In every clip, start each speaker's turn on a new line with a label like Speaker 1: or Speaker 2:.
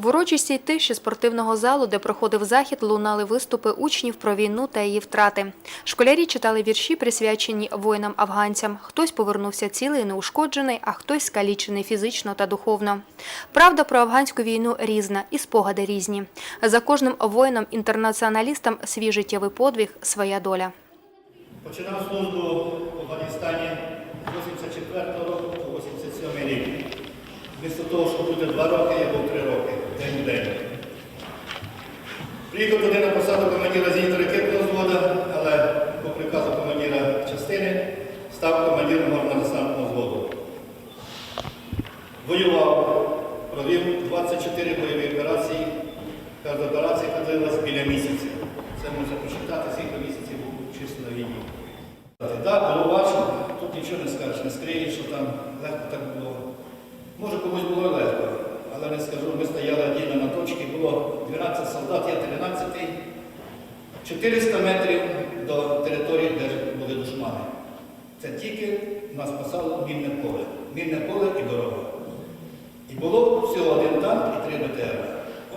Speaker 1: В урочистій тиші спортивного залу, де проходив захід, лунали виступи учнів про війну та її втрати. Школярі читали вірші, присвячені воїнам-афганцям. Хтось повернувся цілий, і неушкоджений, а хтось скалічений фізично та духовно. Правда про афганську війну різна і спогади різні. За кожним воїном-інтернаціоналістом свій життєвий подвиг, своя доля.
Speaker 2: Починав службу в Афганістані з 84 року по 87 рік. Вмісто того, що буде два роки, я був три роки, день в день. Приїхав туди на посаду командира зенітно-ракетного взводу, але по приказу командира частини став командиром горно-десантного взводу. Воював, провів 24 бойові операції. Кожна операція длилась біля місяця. Це можна прочитати, скільки місяців був чисто на війні. Так, було важко, тут нічого не скажеш, не скриєш, що там легко так було. Може комусь було і легко, але не скажу, ми стояли одні на точці, було 12 солдат, я 13 400 метрів до території, де були душмани. Це тільки нас спасало мінне поле. Мінне поле і дорога. І було всього один танк і три БТР.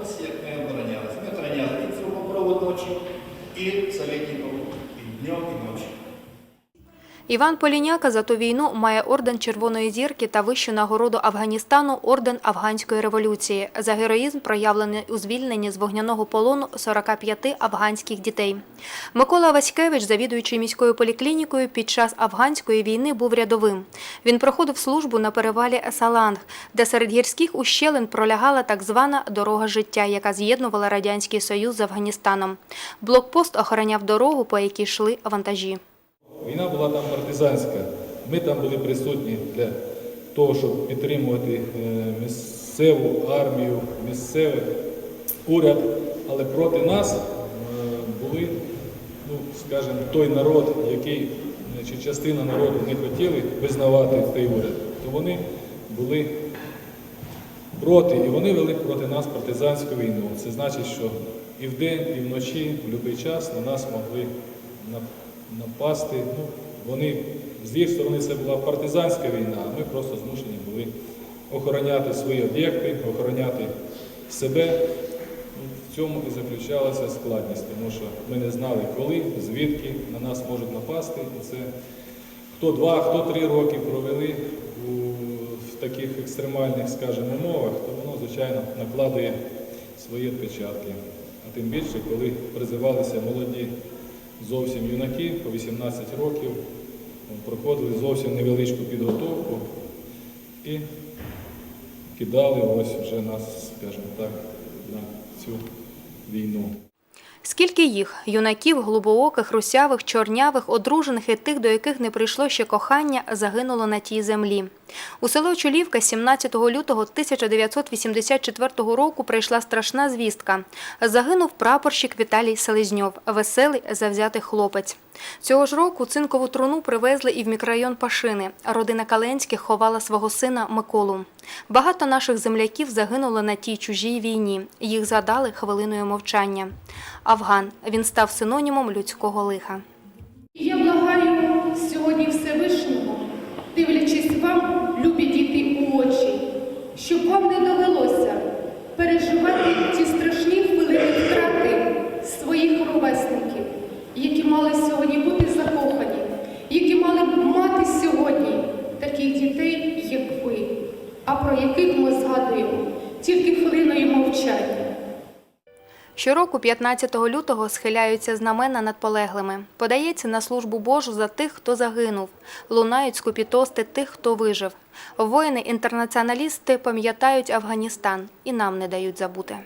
Speaker 2: Ось як ми оборонялися. Ми обороняли і трубопровод ночі, і Савітніков, і днем, і ночі.
Speaker 1: Іван Поліняка за ту війну має орден Червоної зірки та вищу нагороду Афганістану орден Афганської революції за героїзм, проявлений у звільненні з вогняного полону 45 афганських дітей. Микола Васькевич, завідуючий міською поліклінікою, під час афганської війни був рядовим. Він проходив службу на перевалі Саланг, де серед гірських ущелин пролягала так звана дорога життя, яка з'єднувала радянський союз з Афганістаном. Блокпост охороняв дорогу, по якій йшли вантажі.
Speaker 3: Війна була там партизанська. Ми там були присутні для того, щоб підтримувати е, місцеву армію, місцевий уряд. Але проти нас е, були, ну, скажімо, той народ, який чи частина народу не хотіли визнавати цей уряд, то вони були проти, і вони вели проти нас партизанську війну. Це значить, що і вдень, і вночі, в будь-який час на нас могли напасти. Ну, вони з їх сторони це була партизанська війна, а ми просто змушені були охороняти свої об'єкти, охороняти себе. Ну, В цьому і заключалася складність, тому що ми не знали, коли, звідки на нас можуть напасти. І це хто два, хто три роки провели у, в таких екстремальних, скажімо, умовах, то воно, звичайно, накладує свої відпечатки. А тим більше, коли призивалися молоді зовсім юнаки по 18 років, проходили зовсім невеличку підготовку і кидали ось вже нас, скажімо так, на цю війну.
Speaker 1: Скільки їх юнаків, голубооких, русявих, чорнявих, одружених і тих, до яких не прийшло ще кохання, загинуло на тій землі. У село Чулівка 17 лютого 1984 року прийшла страшна звістка. Загинув прапорщик Віталій Селезньов, веселий, завзятий хлопець. Цього ж року цинкову труну привезли і в мікрорайон Пашини. Родина Каленських ховала свого сина Миколу. Багато наших земляків загинуло на тій чужій війні. Їх згадали хвилиною мовчання. Афган. Він став синонімом людського лиха.
Speaker 4: Я благаю сьогодні Всевишнього, дивлячись вам, любі діти, у очі, щоб вам не довелося переживати ті страшні хвилини втрати своїх ровесників, які мали сьогодні бути закохані, які мали б мати сьогодні таких дітей, як ви, а про яких ми згадуємо тільки хвилиною мовчання.
Speaker 1: Щороку, 15 лютого, схиляються знамена над полеглими. Подається на службу Божу за тих, хто загинув. Лунають скупі тости тих, хто вижив. Воїни-інтернаціоналісти пам'ятають Афганістан і нам не дають забути.